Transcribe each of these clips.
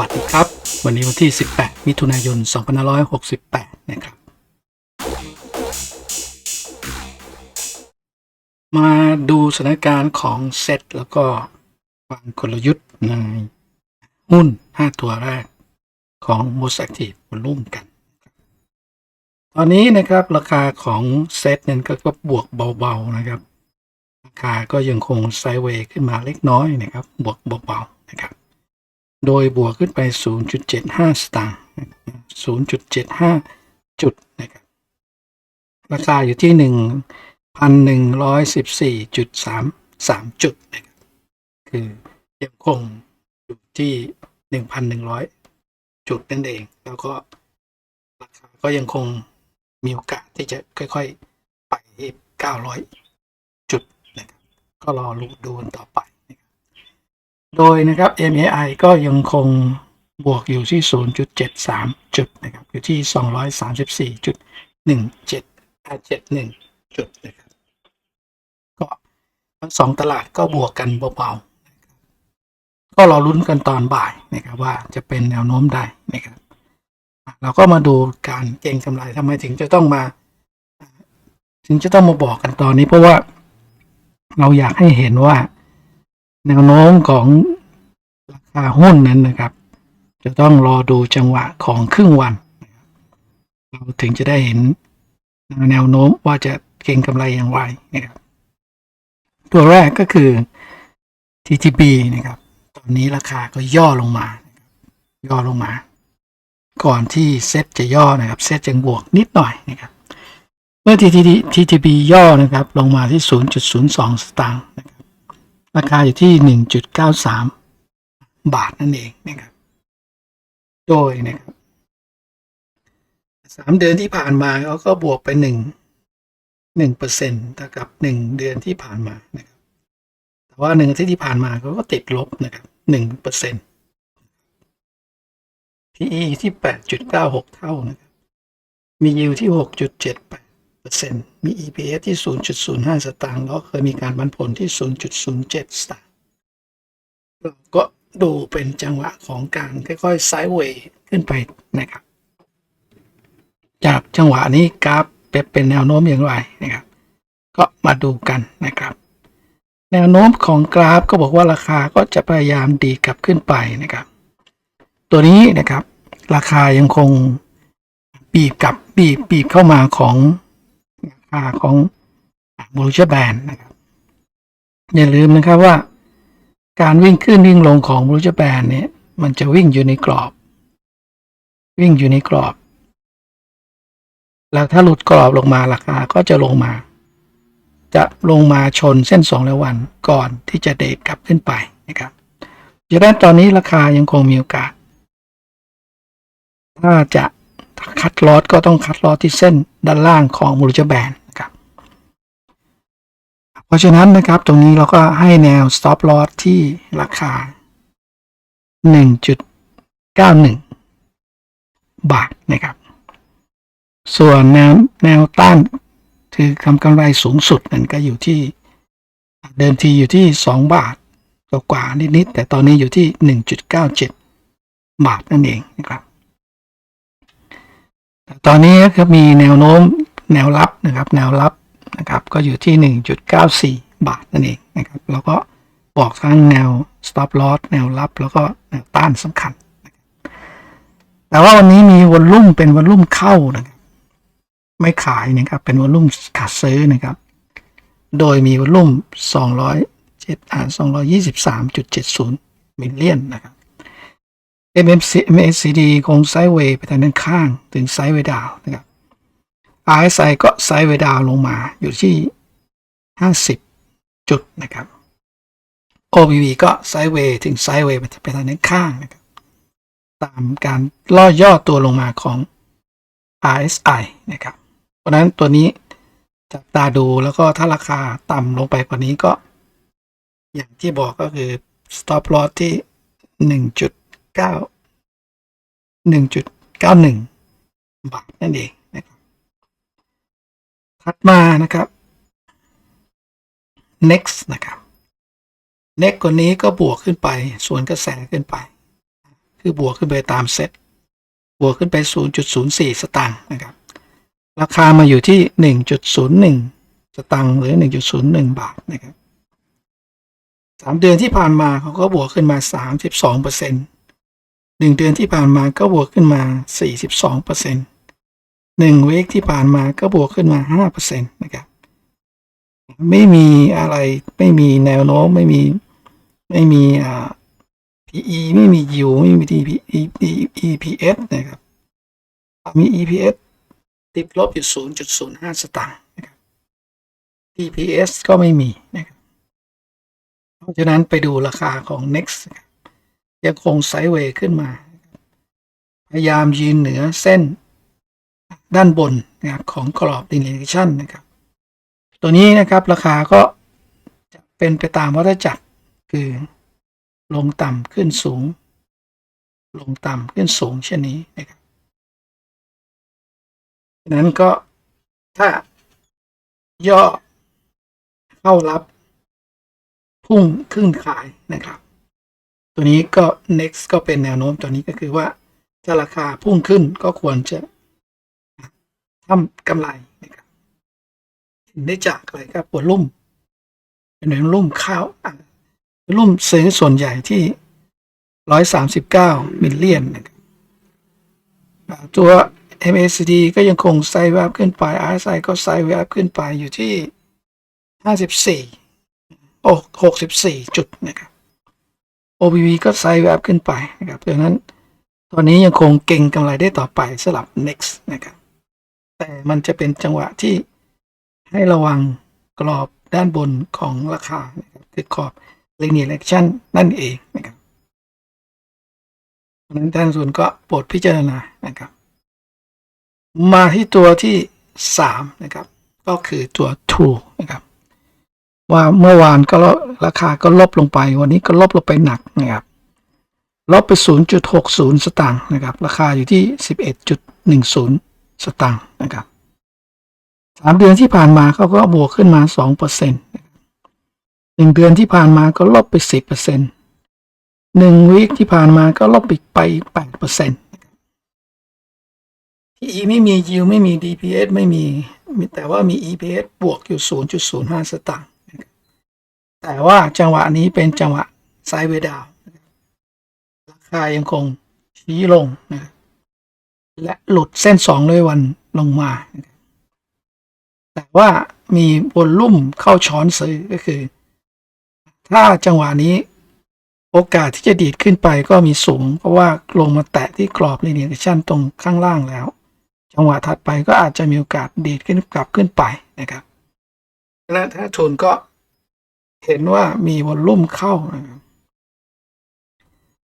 วัสดีครับ วันนี้วันที่ 18 มิถุนายน 2568 นะครับ มาดูสถานการณ์ของเซตแล้วก็วางกลยุทธ์ในหุ้น 5 ตัวแรกของ Most Active Volume กัน ตอนนี้นะครับราคาของเซตนั้นก็ก็บวกเบาๆนะครับ ราคาก็ยังคงไซด์เวย์ขึ้นมาเล็กน้อยนะครับ บวกเบาๆนะครับ โดยบวกขึ้นไป 0.75 สตางค์0.75 จุดนะครับ ราคาอยู่ที่ 1,114.33 จุดนะครับคือยังคงอยู่ที่ 1,100 จุดนั่นเอง แล้วก็ราคาก็ยังคงมีโอกาสที่จะค่อยๆ ไปที่900 จุดนะครับ ก็รอรู้ดูกันต่อไป โดยนะครับ MAI ก็ยังคงบวกอยู่ที่ 0.73 จุดนะครับ อยู่ที่ 234.1771 จุดนะครับ ก็ทั้งสองตลาดก็บวกกันเบาๆ ก็รอลุ้นกันตอนบ่ายนะครับว่าจะเป็นแนวโน้มใดนะครับ เราก็มาดูการเก็งกำไรทำไมถึงจะต้องมา ถึงจะต้องมาบอกกันตอนนี้เพราะว่าเราอยากให้เห็นว่า แนวโน้มของราคาหุ้นนั้นนะครับ จะต้องรอดูจังหวะของครึ่งวัน เราถึงจะได้เห็นแนวโน้มว่าจะเก็งกำไรอย่างไรนะครับตัวแรกก็คือ TTB นะครับ ตอนนี้ราคาก็ย่อลงมา ย่อลงมา ก่อนที่เซตจะย่อนะครับ เซ็ตจะบวกนิดหน่อยนะครับ เมื่อ TTB TTB ย่อนะครับ ลงมาที่ 0.02 สตางค์นะครับ ราคาอยู่ที่ 1.93 บาทนั่นเองนะครับ โดยนะครับสามเดือนที่ผ่านมาเขาก็บวกไปหนึ่งหนึ่งเปอร์เซ็นต์เท่ากับหนึ่งเดือนที่ผ่านมานะครับแต่ว่าหนึ่งอาทิตย์ที่ผ่านมาเขาก็ติดลบนะครับหนึ่งเปอร์เซ็นต์ PE ที่แปดจุดเก้าหกเท่านะครับ มียิวที่หกจุดเจ็ดแปด เปอร์เซ็นต์มี EPS ที่ศูนย์จุดศูนย์ห้าสตางค์แล้วเคยมีการบันผลที่ศูนย์จุดศูนย์เจ็ดสตางค์เราก็ดูเป็นจังหวะของการค่อยๆไซด์เวย์ขึ้นไปนะครับ จากจังหวะนี้กราฟเป็นแนวโน้มอย่างไรนะครับ ก็มาดูกันนะครับ แนวโน้มของกราฟก็บอกว่าราคาก็จะพยายามดีกลับขึ้นไปนะครับ ตัวนี้นะครับ ราคายังคงบีบกลับบีบบีบเข้ามาของ คาของบูชแบนนะครับ อย่าลืมนะครับว่า การวิ่งขึ้นวิ่งลงของบูชแบนเนี่ย มันจะวิ่งอยู่ในกรอบ วิ่งอยู่ในกรอบ แล้วถ้าหลุดกรอบลงมาราคาก็จะลงมา จะลงมาชนเส้นสองร้อยวันก่อนที่จะเดทกลับขึ้นไปนะครับดังนั้นตอนนี้ราคายังคงมีโอกาส ถ้าจะ คัดลอสก็ต้องคัดลอสที่เส้นด้านล่างของบูชแบนนะครับ เพราะฉะนั้นนะครับตรงนี้เราก็ให้แนว stop loss ที่ราคา 1.91 บาทนะครับ ส่วนแนวแนวต้านคือคำกำไรสูงสุดนั้นก็อยู่ที่เดิมทีอยู่ที่ 2 บาทกว่านิดๆแต่ตอนนี้อยู่ที่ 1.97 บาทนั่นเองนะครับ ตอนนี้ก็มีแนวโน้มแนวรับนะครับแนวรับนะครับก็อยู่ที่ 1.94 บาทนั่นเองนะครับแล้วก็บอกทั้งแนว stop loss แนวรับ แล้วก็แนวต้านสำคัญ แต่ว่าวันนี้มีวอลลุ่มเป็นวอลลุ่มเข้านะครับไม่ขายนะครับเป็นวอลลุ่มขาดซื้อนะครับ โดยมีวอลลุ่ม207อ่า223.70มิลเลียนนะครับ MMC MACD คงไซด์เวย์ไปทางด้านข้างถึงไซด์เวย์ดาวนะครับ RSI ก็ไซด์เวย์ดาวลงมาอยู่ที่ 50 จุดนะครับ OBV ก็ไซด์เวย์ถึงไซด์เวย์ไปทางด้านข้างนะครับ ตามการล่อย่อตัวลงมาของ RSI นะครับ เพราะนั้นตัวนี้จับตาดูแล้วก็ถ้าราคาต่ำลงไปกว่านี้ก็ อย่างที่บอกก็คือ stop loss ที่หนึ่งจุด เก้าหนึ่งจุดเก้าหนึ่งบาทนั่นเองนะครับถัดมานะครับ next นะครับ next คนนี้ก็บวกขึ้นไป ส่วนกระแสขึ้นไป คือบวกขึ้นไปตามเซตบวกขึ้นไป 0.04 สตางค์นะครับ ราคามาอยู่ที่ 1.01 สตางค์หรือ 1.01 บาทนะครับสามเดือนที่ผ่านมาเขาก็บวกขึ้นมา 32เปอร์เซ็นต์ หนึ่งเดือนที่ผ่านมาก็บวกขึ้นมา 42เปอร์เซ็นต์หนึ่งเวกที่ผ่านมาก็บวกขึ้นมา5เปอร์เซ็นะครับ ไม่มีอะไรไม่มีแนวโน้มไม่มีไม่มีอ่า PE ไม่มี yield ไม่มี DP EPS นะครับ มี EPS ติดลบอยู่ 0.05 สตางค์นะครับ DPS ก็ไม่มีนะครับ เพราะฉะนั้นไปดูราคาของ next นะครับ ยังคงไซด์เวย์ขึ้นมา พยายามยืนเหนือเส้นด้านบนนะครับของกรอบ lineation นะครับ ตัวนี้นะครับราคาก็จะเป็นไปตามวัฏจักรคือลงต่ำขึ้นสูง ลงต่ำขึ้นสูงเช่นนี้นะครับนั้นก็ถ้าย่อเข้ารับพุ่งขึ้นขายนะครับ ตัวนี้ก็ next ก็เป็นแนวโน้มตัวนี้ก็คือว่าถ้าราคาพุ่งขึ้นก็ควรจะทำกำไรนะครับเห็นได้จากอะไรครับหัวลุ่มเป็นหัวลุ่มข้าวอะหัวลุ่มซื้อส่วนใหญ่ที่ร้อยสามสิบเก้ามิลเลียนนะครับตัว MACD ก็ยังคงไซด์เวฟขึ้นไป RSI ก็ไซด์เวฟขึ้นไปอยู่ที่ห้าสิบสี่โอ้หกสิบสี่จุดนะครับ OBV ก็ไซด์เวฟขึ้นไปนะครับดังนั้นตอนนี้ยังคงเก่งกำไรได้ต่อไปสลับ next นะครับ แต่มันจะเป็นจังหวะที่ให้ระวังกรอบด้านบนของราคานะครับคือกรอบ linear action นั่นเองนะครับเพราะฉะนั้นท่านส่วนก็โปรดพิจารณานะครับ มาที่ตัวที่สามนะครับ ก็คือตัว True นะครับ ว่าเมื่อวานก็ราคาก็ลบลงไป วันนี้ก็ลบลงไปหนักนะครับลบไป 0.60 สตางค์นะครับ ราคาอยู่ที่ 11.10 สตางค์นะครับสามเดือนที่ผ่านมาเขาก็บวกขึ้นมา2%เปอร์เซ็นต์หนึ่งเดือนที่ผ่านมาก็ลบไป 10%เปอร์เซ็นต์หนึ่งวีคที่ผ่านมาก็ลบอีกไป8%เปอร์เซ็นต์ PE ไม่มี yield ไม่มี DPS ไม่มีมีแต่ว่ามี EPS บวกอยู่ 0.05 สตางค์ แต่ว่าจังหวะนี้เป็นจังหวะไซด์เวดาวราคายังคงชี้ลงนะและหลุดเส้นสองร้อยวันลงมา แต่ว่ามีวอลลุ่มเข้าช้อนซื้อก็คือ ถ้าจังหวะนี้โอกาสที่จะดีดขึ้นไปก็มีสูง เพราะว่าลงมาแตะที่กรอบ linear action ตรงข้างล่างแล้ว จังหวะถัดไปก็อาจจะมีโอกาสดีดขึ้นกลับขึ้นไปนะครับและถ้าทุนก็ เห็นว่ามีวอลลุ่มเข้า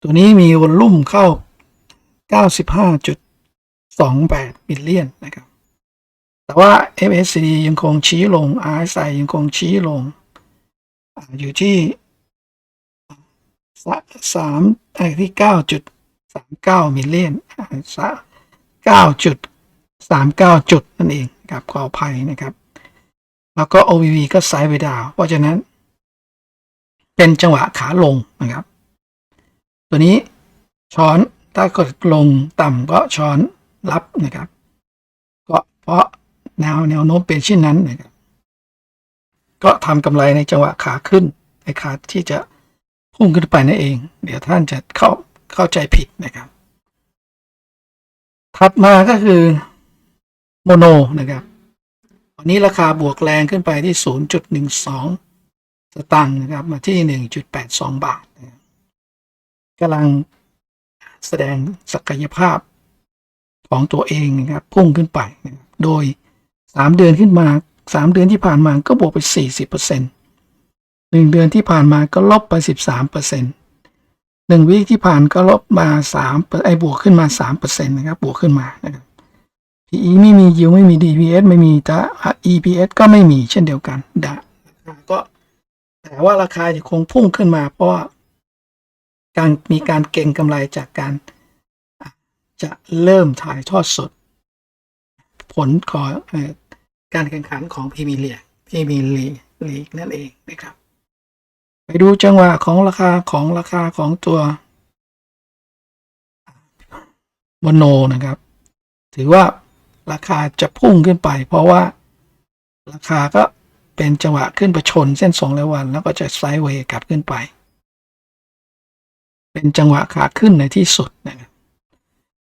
ตัวนี้มีวอลลุ่มเข้า 95.28มิลเลียนนะครับ แต่ว่า MACD ยังคงชี้ลง RSI ยังคงชี้ลง อยู่ที่สามไอ้ที่9.39มิลเลียน9.39จุดนั่นเองครับขออภัยนะครับ แล้วก็ OVV ก็ไซด์ไปดาว เพราะฉะนั้น เป็นจังหวะขาลงนะครับ ตัวนี้ช้อนถ้ากดลงต่ำก็ช้อนรับนะครับ ก็เพราะแนวแนวโน้มเป็นเช่นนั้นนะครับ ก็ทำกำไรในจังหวะขาขึ้นในขาที่จะพุ่งขึ้นไปนั่นเอง เดี๋ยวท่านจะเข้าเข้าใจผิดนะครับ ถัดมาก็คือโมโนนะครับวันนี้ราคาบวกแรงขึ้นไปที่ 0.12 สตางค์นะครับมาที่ 1.82 บาทนะครับกำลังแสดงศักยภาพของตัวเองนะครับพุ่งขึ้นไปนะโดย 3 เดือนขึ้นมา 3 เดือนที่ผ่านมาก็บวกไป 40%หนึ่งเดือนที่ผ่านมาก็ลบไป 13%หนึ่งวีคที่ผ่านก็ลบมา3ไอ้บวกขึ้นมา3%นะครับบวกขึ้นมานะครับ PE ไม่มี yield ไม่มี DPS ไม่มีแต่ EPS ก็ไม่มีเช่นเดียวกันดะก็ แต่ว่าราคาจะคงพุ่งขึ้นมา เพราะการมีการเก่งกำไรจากการจะเริ่มถ่ายทอดสด ผลของอการแข่งขันของพรีเมียร์ลีกพรีเมียร์ลีกลีกนั่นเองนะครับ ไปดูจังหวะของราคาของราคาของตัววโนนะครับ ถือว่าราคาจะพุ่งขึ้นไป เพราะว่าราคาก็ เป็นจังหวะขึ้นไปชนเส้นสองร้อยวัน แล้วก็จะไซด์เวย์กลับขึ้นไป เป็นจังหวะขาขึ้นในที่สุดนะครับ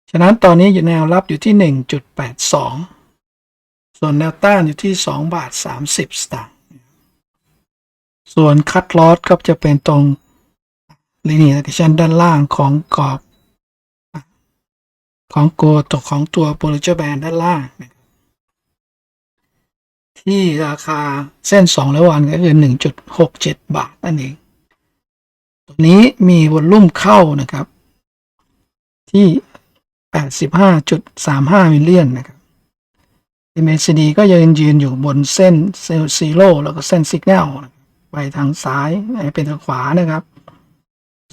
ฉะนั้นตอนนี้อยู่แนวรับอยู่ที่หนึ่งจุดแปดสองส่วนแนวต้านอยู่ที่สองบาทสามสิบสตางค์ส่วนคัตลอสก็จะเป็นตรงลิเนียชันด้านล่างของกรอบ ของตัวตัวของตัวโ o ลิเจอร์แบนด้านล่างนะครับ ที่ราคาเส้นสองร้อยวันก็คือหนึ่งจุดหกเจ็ดบาท นั่นเอง ตัวนี้มีวอลลุ่มเข้านะครับ ที่ 85.35 มิลเลียนนะครับ MACD ก็ยังยืนอยู่บนเส้นเซลซีโร่แล้วก็เส้นสิกแนลไปทางซ้ายเป็นทางขวานะครับ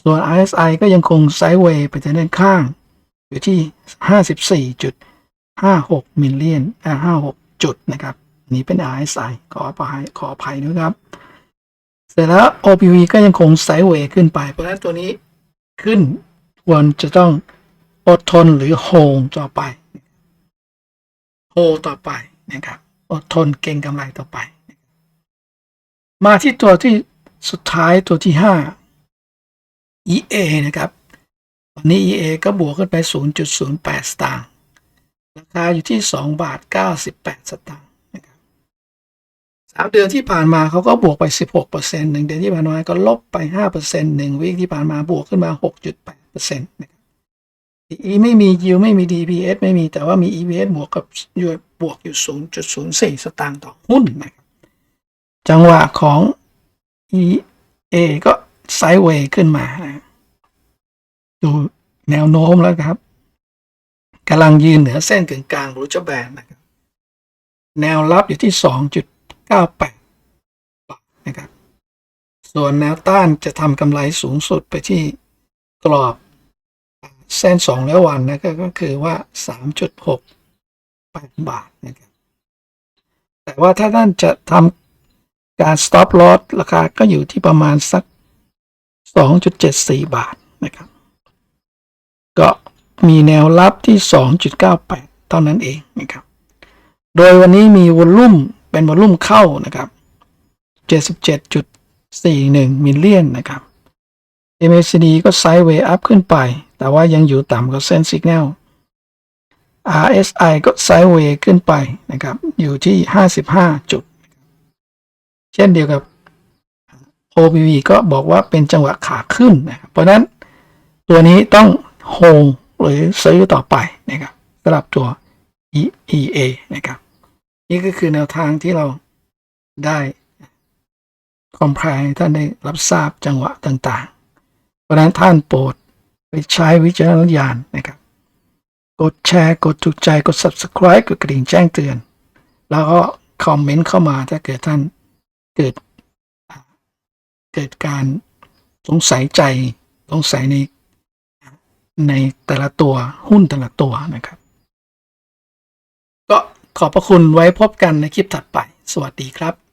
ส่วน RSI ก็ยังคงไซด์เวย์ไปทางด้านข้าง อยู่ที่ 54.56 มิลเลียนอ่า56 จุดนะครับ นนี้เป็น RSI ขออภัยขออภัยด้วยครับ เสร็จแล้ว OPV ก็ยังคงไซด์เวย์ขึ้นไป เพราะฉะนั้นตัวนี้ขึ้นควรจะต้องอดทนหรือโฮงต่อไปโฮต่อไปนะครับอดทนเก่งกำไรต่อไป มาที่ตัวที่สุดท้ายตัวที่ 5 EA นะครับตอนนี้ EA ก็บวกขึ้นไป 0.08 สตางค์ราคาอยู่ที่ 2 บาท 98 สตางค์ นะครับสามเดือนที่ผ่านมาเขาก็บวกไป 16%หนึ่งเดือนที่ผ่านมาก็ลบไป 5%หนึ่งวิคที่ผ่านมาบวกขึ้นมา 6.8%นะครับ E ไม่มี yield ไม่มี DPS ไม่มีแต่ว่ามี EPS บวกกับยูบวกอยู่ 0.04 สตางค์ต่อหุ้นนะครับจังหวะของ EA ก็ไซด์เวย์ขึ้นมานะดูแนวโน้มแล้วครับกำลังยืนเหนือเส้นกึ่งกลางรูจแบนนะครับ แนวรับอยู่ที่ 2.98 บาทนะครับ ส่วนแนวต้านจะทำกำไรสูงสุดไปที่กรอบเส้นสองร้อยวันนะก็คือว่า 3.68 บาทนะครับ แต่ว่าถ้าท่านจะทำการ stop loss ราคาก็อยู่ที่ประมาณสัก 2.74 บาทนะครับ ก็มีแนวรับที่ 2.98 เท่านั้นเองนะครับ โดยวันนี้มีวอลลุ่ม เป็นวอลลุ่มเข้านะครับ 77.41มิลเลียนนะครับ MACD ก็ไซด์เวย์อัพขึ้นไป แต่ว่ายังอยู่ต่ำกว่าเส้นสัญญาณ RSI ก็ไซด์เวย์ขึ้นไปนะครับ อยู่ที่ 55 จุด เช่นเดียวกับ OPV ก็บอกว่าเป็นจังหวะขาขึ้นนะครับ เพราะนั้นตัวนี้ต้องโฮงหรือซื้อต่อไปนะครับสำหรับตัว EEA นะครับ นี่ก็คือแนวทางที่เราได้คอมไพรท่านได้รับทราบจังหวะต่างๆ เพราะนั้นท่านโปรดไปใช้วิจารณญาณนะครับ กดแชร์ กดถูกใจ กด subscribe กดกระดิ่งแจ้งเตือน แล้วก็คอมเมนต์เข้ามาถ้าเกิดท่านเกิดเกิดการสงสัยใจ สงสัยในในแต่ละตัวหุ้นแต่ละตัวนะครับ ขอบพระคุณไว้พบกันในคลิปถัดไป สวัสดีครับ